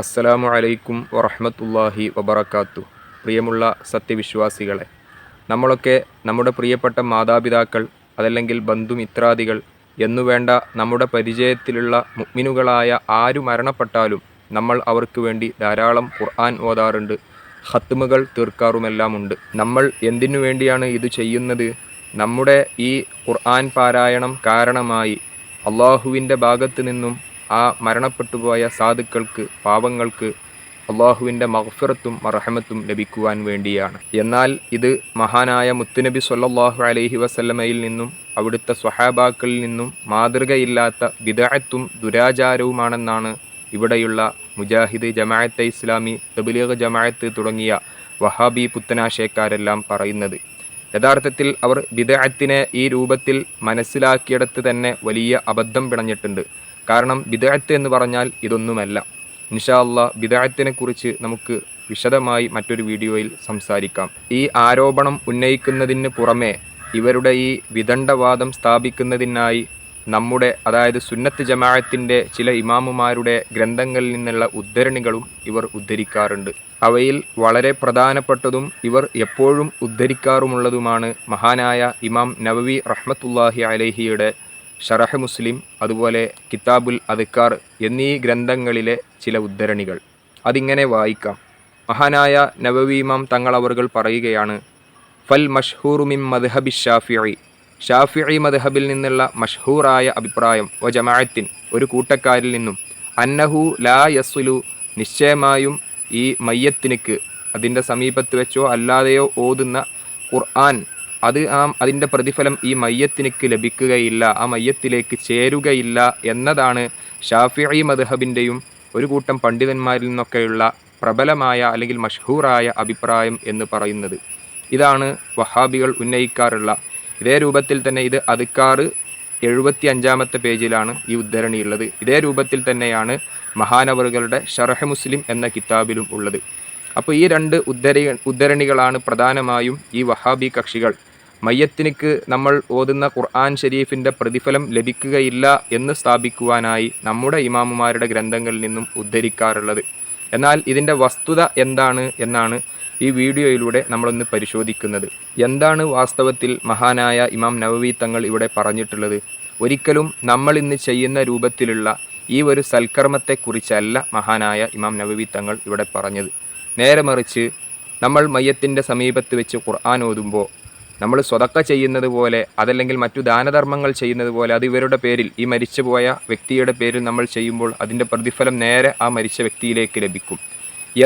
അസ്സലാമു അലൈക്കും വറഹമത്തല്ലാഹി വബറക്കാത്തു പ്രിയമുള്ള സത്യവിശ്വാസികളെ നമ്മളൊക്കെ നമ്മുടെ പ്രിയപ്പെട്ട മാതാപിതാക്കൾ അതല്ലെങ്കിൽ ബന്ധുമിത്രാദികൾ എന്നുവേണ്ട നമ്മുടെ പരിചയത്തിലുള്ള മുഗ്മിനുകളായ ആരു മരണപ്പെട്ടാലും നമ്മൾ അവർക്ക് വേണ്ടി ധാരാളം ഖുർആൻ ഓതാറുണ്ട് ഖത്മുകൾ തീർക്കാറുമെല്ലാമുണ്ട്. നമ്മൾ എന്തിനു വേണ്ടിയാണ് ഇത് ചെയ്യുന്നത്? നമ്മുടെ ഈ ഖുർആൻ പാരായണം കാരണമായി അള്ളാഹുവിന്റെ ഭാഗത്ത് നിന്നും ആ മരണപ്പെട്ടുപോയ സാധുക്കൾക്ക് പാപങ്ങൾക്ക് അള്ളാഹുവിന്റെ മഹഫിറത്തും മറഹമത്തും ലഭിക്കുവാൻ വേണ്ടിയാണ്. എന്നാൽ ഇത് മഹാനായ മുത്തുനബി സൊല്ലാഹു അലൈഹി വസല്ലമയിൽ നിന്നും അവിടുത്തെ സ്വഹാബാക്കളിൽ നിന്നും മാതൃകയില്ലാത്ത വിദഗത്തും ദുരാചാരവുമാണെന്നാണ് ഇവിടെയുള്ള മുജാഹിദ് ജമാഅത്തെ ഇസ്ലാമി തബ്ലീഗ് ജമാഅത്ത് തുടങ്ങിയ വഹാബി പുത്തനാശയക്കാരെല്ലാം പറയുന്നത്. യഥാർത്ഥത്തിൽ അവർ ബിദഅത്തിനെ ഈ രൂപത്തിൽ മനസ്സിലാക്കിയിടത്ത് തന്നെ വലിയ അബദ്ധം പിണഞ്ഞിട്ടുണ്ട്. കാരണം ബിദഅത്ത് എന്ന് പറഞ്ഞാൽ ഇതൊന്നുമല്ല. ഇൻഷാ അള്ളാ ബിദഅത്തിനെ കുറിച്ച് നമുക്ക് വിശദമായി മറ്റൊരു വീഡിയോയിൽ സംസാരിക്കാം. ഈ ആരോപണം ഉന്നയിക്കുന്നതിന് പുറമെ ഇവരുടെ ഈ വിദണ്ഡവാദം സ്ഥാപിക്കുന്നതിനായി നമ്മുടെ അതായത് സുന്നത്ത് ജമാഅത്തിന്റെ ചില ഇമാമുമാരുടെ ഗ്രന്ഥങ്ങളിൽ നിന്നുള്ള ഉദ്ധരണികളും ഇവർ ഉദ്ധരിക്കാറുണ്ട്. അവയിൽ വളരെ പ്രധാനപ്പെട്ടതും ഇവർ എപ്പോഴും ഉദ്ധരിക്കാറുമുള്ളതുമാണ് മഹാനായ ഇമാം നവവി റഹ്മത്തുല്ലാഹി അലഹിയുടെ ഷറഹ് മുസ്ലിം അതുപോലെ കിതാബുൽ അദ്ക്കാർ എന്നീ ഗ്രന്ഥങ്ങളിലെ ചില ഉദ്ധരണികൾ. അതിങ്ങനെ വായിക്കാം. മഹാനായ നവവീമാം അവർകൾ പറയുകയാണ് ഫൽ മഷ്ഹൂറുമിം മദ്ഹബി ഷാഫിഇ ഷാഫിഇ മദ്ഹബിൽ നിന്നുള്ള മഷ്ഹൂറായ അഭിപ്രായം ഒ ജമാഅത്തിൻ ഒരു കൂട്ടക്കാരിൽ നിന്നും അന്നഹു ലാ യസുലു നിശ്ചയമായും ഈ മയ്യത്തിനിക്ക് അതിന്റെ സമീപത്ത് വെച്ചോ അല്ലാതെയോ ഓതുന്ന ഖുർആൻ അത് ആ അതിന്റെ പ്രതിഫലം ഈ മയ്യത്തിനേക്ക് ലഭിക്കുകയില്ല ആ മയ്യത്തിലേക്ക് ചേരുകയില്ല എന്നതാണ് ഷാഫിഇ മദ്ഹബിന്റെയും ഒരു കൂട്ടം പണ്ഡിതന്മാരിൽ നിന്നൊക്കെയുള്ള പ്രബലമായ അല്ലെങ്കിൽ മഷ്ഹൂറായ അഭിപ്രായം എന്ന് പറയുന്നത്. ഇതാണ് വഹാബികൾ ഉന്നയിക്കാറുള്ള. ഇതേ രൂപത്തിൽ തന്നെ ഇത് അതുക്കാറ് എഴുപത്തി അഞ്ചാമത്തെ പേജിലാണ് ഈ ഉദ്ധരണിയുള്ളത്. ഇതേ രൂപത്തിൽ തന്നെയാണ് മഹാനവറുകളുടെ ഷർഹ മുസ്ലിം എന്ന കിതാബിലും ഉള്ളത്. അപ്പോൾ ഈ രണ്ട് ഉദ്ധരി ഉദ്ധരണികളാണ് പ്രധാനമായും ഈ വഹാബി കക്ഷികൾ. മയ്യത്തിനിക്ക് നമ്മൾ ഓതുന്ന ഖുർആൻ ഷരീഫിന്റെ പ്രതിഫലം ലഭിക്കുകയില്ല എന്ന് സ്ഥാപിക്കുവാനായി നമ്മുടെ ഇമാമുമാരുടെ ഗ്രന്ഥങ്ങളിൽ നിന്നും ഉദ്ധരിക്കാറുള്ളത്. എന്നാൽ ഇതിന്റെ വസ്തുത എന്താണ് എന്നാണ് ഈ വീഡിയോയിലൂടെ നമ്മളൊന്ന് പരിശോധിക്കുന്നത്. എന്താണ് വാസ്തവത്തിൽ മഹാനായ ഇമാം നവവി തങ്ങൾ ഇവിടെ പറഞ്ഞിട്ടുള്ളത്? ഒരിക്കലും നമ്മൾ ഇന്ന് ചെയ്യുന്ന രൂപത്തിലുള്ള ഈ ഒരു സൽക്കർമ്മത്തെക്കുറിച്ചല്ല മഹാനായ ഇമാം നവവി തങ്ങൾ ഇവിടെ പറഞ്ഞത്. നേരെ മറിച്ച് നമ്മൾ മയ്യത്തിന്റെ സമീപത്ത് വെച്ച് ഖുർആൻ ഓതുമ്പോൾ നമ്മൾ സ്വതക്ക ചെയ്യുന്നത് പോലെ അതല്ലെങ്കിൽ മറ്റു ദാനധർമ്മങ്ങൾ ചെയ്യുന്നത് പോലെ അത് ഇവരുടെ പേരിൽ ഈ മരിച്ചുപോയ വ്യക്തിയുടെ പേരിൽ നമ്മൾ ചെയ്യുമ്പോൾ അതിന്റെ പ്രതിഫലം നേരെ ആ മരിച്ച വ്യക്തിയിലേക്ക് ലഭിക്കും.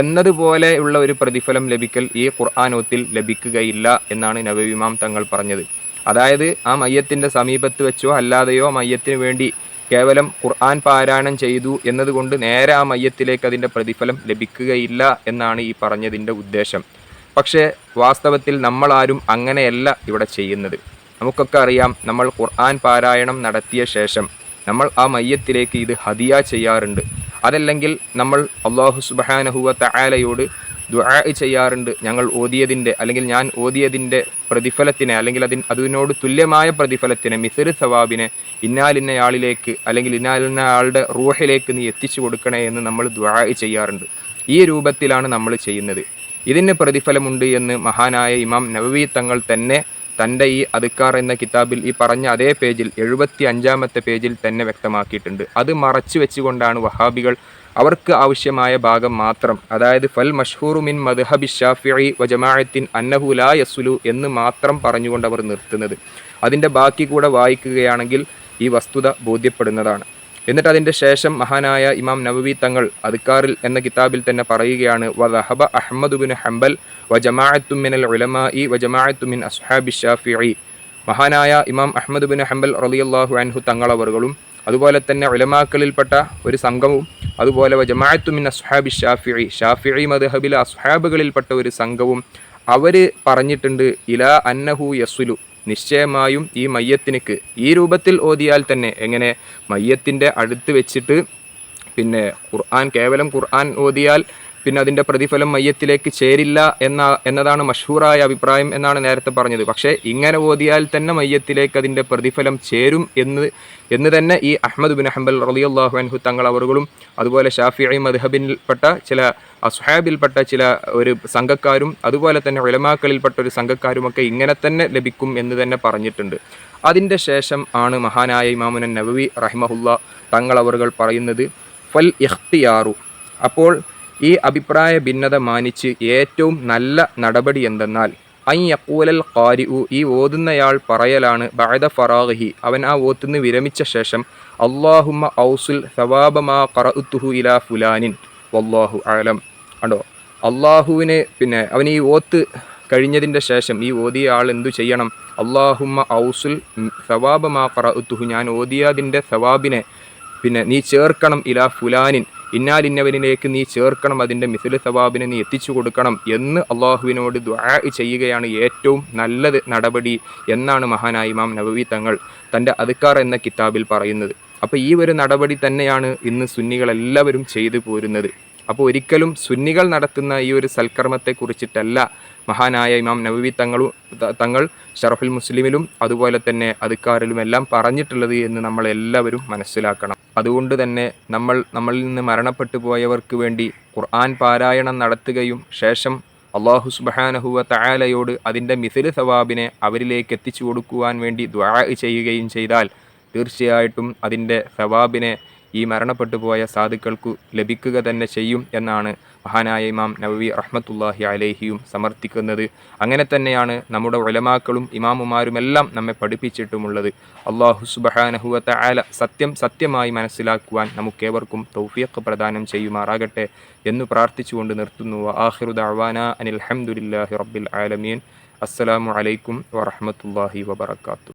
എന്നതുപോലെയുള്ള ഒരു പ്രതിഫലം ലഭിക്കൽ ഈ ഖുർആാനോത്തിൽ ലഭിക്കുകയില്ല എന്നാണ് നവവിമാം തങ്ങൾ പറഞ്ഞത്. അതായത് ആ മയ്യത്തിന്റെ സമീപത്ത് വെച്ചോ അല്ലാതെയോ മയ്യത്തിന് വേണ്ടി കേവലം ഖുർആൻ പാരായണം ചെയ്തു എന്നതുകൊണ്ട് നേരെ ആ മയ്യത്തിലേക്ക് അതിന്റെ പ്രതിഫലം ലഭിക്കുകയില്ല എന്നാണ് ഈ പറഞ്ഞതിന്റെ ഉദ്ദേശം. പക്ഷേ വാസ്തവത്തിൽ നമ്മളാരും അങ്ങനെയല്ല ഇവിടെ ചെയ്യുന്നത്. നമുക്കൊക്കെ അറിയാം നമ്മൾ ഖുർആൻ പാരായണം നടത്തിയ ശേഷം നമ്മൾ ആ മയ്യത്തിലേക്ക് ഇത് ഹദിയ ചെയ്യാറുണ്ട്. അതല്ലെങ്കിൽ നമ്മൾ അള്ളാഹു സുബാനഹുവ തആലയോട് ദുആ ചെയ്യാറുണ്ട്. ഞങ്ങൾ ഓതിയതിന്റെ അല്ലെങ്കിൽ ഞാൻ ഓതിയതിന്റെ പ്രതിഫലത്തിനെ അല്ലെങ്കിൽ അതിന് അതിനോട് തുല്യമായ പ്രതിഫലത്തിന് മിസിർ സവാബിനെ ഇന്നാലിന്നയാളിലേക്ക് അല്ലെങ്കിൽ ഇന്നാലിന്നയാളുടെ റൂഹിലേക്ക് നീ എത്തിച്ചു കൊടുക്കണേ എന്ന് നമ്മൾ ദുആ ചെയ്യാറുണ്ട്. ഈ രൂപത്തിലാണ് നമ്മൾ ചെയ്യുന്നത്. ഇതിന് പ്രതിഫലമുണ്ട് എന്ന് മഹാനായ ഇമാം നവവി തങ്ങൾ തന്നെ തന്റെ ഈ അതുക്കാർ എന്ന കിതാബിൽ ഈ പറഞ്ഞ അതേ പേജിൽ എഴുപത്തി അഞ്ചാമത്തെ പേജിൽ തന്നെ വ്യക്തമാക്കിയിട്ടുണ്ട്. അത് മറച്ചു വെച്ചുകൊണ്ടാണ് വഹാബികൾ അവർക്ക് ആവശ്യമായ ഭാഗം മാത്രം. അതായത് ഫൽ മഷ്ഹൂറു മിൻ മദ്ഹബി ഷാഫിഇ വ ജമാഅത്തിൻ അന്നഹു ലാ യസുലു എന്ന് മാത്രം പറഞ്ഞുകൊണ്ട് അവർ നിർത്തുന്നത്. അതിന്റെ ബാക്കി കൂടെ വായിക്കുകയാണെങ്കിൽ ഈ വസ്തുത ബോധ്യപ്പെടുന്നതാണ്. എന്നിട്ട് അതിന്റെ ശേഷം മഹാനായ ഇമാം നവവി തങ്ങൾ അദ്ക്കാറിൽ എന്ന കിതാബിൽ തന്നെ പറയുകയാണ് വഹബ അഹമ്മദ് ബിൻ ഹംബൽ വ ജമാഅത്തു മിനൽ ഇ വ ജമാഅത്തുമിൻ അസ്ഹാബി ഷാഫിഇ മഹാനായ ഇമാം അഹമ്മദ് ബിൻ ഹംബൽ റളിയല്ലാഹു അൻഹു തങ്ങളവറുകളും അതുപോലെ തന്നെ ഉലമാക്കളിൽപ്പെട്ട ഒരു സംഘവും അതുപോലെ വ ജമാഅത്തു മിൻ അസ്ഹാബി ഷാഫിഇ ഷാഫിഇ മദ്ഹബിലെ അസ്ഹാബുകളിൽപ്പെട്ട ഒരു സംഘവും അവർ പറഞ്ഞിട്ടുണ്ട് ഇലാ അന്നഹു യസുലു നിശ്ചയമായും ഈ മയ്യത്തിനിക്ക് ഈ രൂപത്തിൽ ഓതിയാൽ തന്നെ എങ്ങനെ? മയ്യത്തിന്റെ അടുത്ത് വെച്ചിട്ട് പിന്നെ ഖുർആൻ കേവലം ഖുർആൻ ഓതിയാൽ പിന്നെ അതിന്റെ പ്രതിഫലം മയ്യത്തിലേക്ക് ചേരില്ല എന്ന എന്നതാണ് മഷൂറായ അഭിപ്രായം എന്നാണ് നേരത്തെ പറഞ്ഞത്. പക്ഷേ ഇങ്ങനെ ഓതിയാൽ തന്നെ മയ്യത്തിലേക്ക് അതിന്റെ പ്രതിഫലം ചേരും എന്ന് എന്ന് തന്നെ ഈ അഹമ്മദ് ബിൻ ഹംബൽ റളിയല്ലാഹു അൻഹു തങ്ങൾ അവറുകളും അതുപോലെ ഷാഫിഐ മദ്ഹബിൽപ്പെട്ട ചില അസ്ഹാബിൽപ്പെട്ട ചില ഒരു സംഘക്കാരും അതുപോലെ തന്നെ ഉലമാക്കളിൽപ്പെട്ട ഒരു സംഘക്കാരുമൊക്കെ ഇങ്ങനെ തന്നെ ലഭിക്കും എന്ന് തന്നെ പറഞ്ഞിട്ടുണ്ട്. അതിന്റെ ശേഷം ആണ് മഹാനായ ഇമാമുനൻ നബവി റഹിമഹുല്ല തങ്ങൾ അവറുകൾ പറയുന്നത് ഫൽ ഇഖ്തിയാറു. അപ്പോൾ ഈ അഭിപ്രായ ഭിന്നത മാനിച്ച് ഏറ്റവും നല്ല നടപടി എന്തെന്നാൽ ഐ യക്കൂലൽ ഖാരിഉ ഈ ഓതുന്നയാൾ പറയലാണ് ബഅദ ഫറാഹി അവൻ ആ ഓത്തുനിന്ന് വിരമിച്ച ശേഷം അള്ളാഹുമ്മ ഔസുൽ സവാബമാ ഖറഉത്തുഹു ഇലാ ഫുലാനിൻ വല്ലാഹു ആലം കണ്ടോ? അള്ളാഹുവിന് പിന്നെ അവൻ ഈ ഓത്ത് കഴിഞ്ഞതിന്റെ ശേഷം ഈ ഓതിയ ആൾ എന്തു ചെയ്യണം? അള്ളാഹുമ്മ ഔസുൽ സവാബമാ ഖറഉത്തുഹു ഞാൻ ഓതിയതിന്റെ സവാബിനെ പിന്നെ നീ ചേർക്കണം ഇലാ ഫുലാനിൻ ഇന്നാലിന്നവനിലേക്ക് നീ ചേർക്കണം അതിന്റെ മിസിൽ സവാബിനെ നീ എത്തിച്ചു കൊടുക്കണം എന്ന് അള്ളാഹുവിനോട് ദ്വാ ചെയ്യുകയാണ് ഏറ്റവും നല്ലത് നടപടി എന്നാണ് മഹാനായി ഇമാം നബവി തങ്ങൾ തന്റെ അതുക്കാർ എന്ന കിതാബിൽ പറയുന്നത്. അപ്പോൾ ഈ ഒരു നടപടി തന്നെയാണ് ഇന്ന് സുന്നികളെല്ലാവരും ചെയ്തു പോരുന്നത്. അപ്പോൾ ഒരിക്കലും സുന്നികൾ നടത്തുന്ന ഈ ഒരു സൽക്കർമ്മത്തെ കുറിച്ചിട്ടല്ല മഹാനായ ഇമാം നബവി തങ്ങളും തങ്ങൾ ഷറഫുൽ മുസ്ലിമിലും അതുപോലെ തന്നെ അതുക്കാരിലുമെല്ലാം പറഞ്ഞിട്ടുള്ളത് എന്ന് നമ്മൾ എല്ലാവരും മനസ്സിലാക്കണം. അതുകൊണ്ട് തന്നെ നമ്മൾ നമ്മളിൽ നിന്ന് മരണപ്പെട്ടു പോയവർക്ക് വേണ്ടി ഖുർആൻ പാരായണം നടത്തുകയും ശേഷം അള്ളാഹു സുബഹാനഹുവ തആലയോട് അതിന്റെ മിഥിൽ സവാബിനെ അവരിലേക്ക് എത്തിച്ചു കൊടുക്കുവാൻ വേണ്ടി ദ്വാ ചെയ്യുകയും ചെയ്താൽ തീർച്ചയായിട്ടും അതിന്റെ സവാബിനെ ഈ മരണപ്പെട്ടു പോയ സാധുക്കൾക്കു ലഭിക്കുക തന്നെ ചെയ്യും എന്നാണ് മഹാനായ ഇമാം നബവി റഹ്മത്തുല്ലാഹി അലേഹിയും സമർത്ഥിക്കുന്നത്. അങ്ങനെ തന്നെയാണ് നമ്മുടെ ഉലമാക്കളും ഇമാമുമാരുമെല്ലാം നമ്മെ പഠിപ്പിച്ചിട്ടുമുള്ളത്. അള്ളാഹു സുബഹാനഹുവത്ത ആല സത്യം സത്യമായി മനസ്സിലാക്കുവാൻ നമുക്കേവർക്കും തൗഫിയക്ക് പ്രദാനം ചെയ്യുമാറാകട്ടെ എന്ന് പ്രാർത്ഥിച്ചുകൊണ്ട് നിർത്തുന്നു. ആഹിറുദ് അവാന അനിൽ ഹംദുലില്ലാഹി റബ്ബിൽ ആലമീൻ. അസ്സലാമു അലൈക്കും വറഹ്മത്തുള്ളാഹി വബറകാതുഹു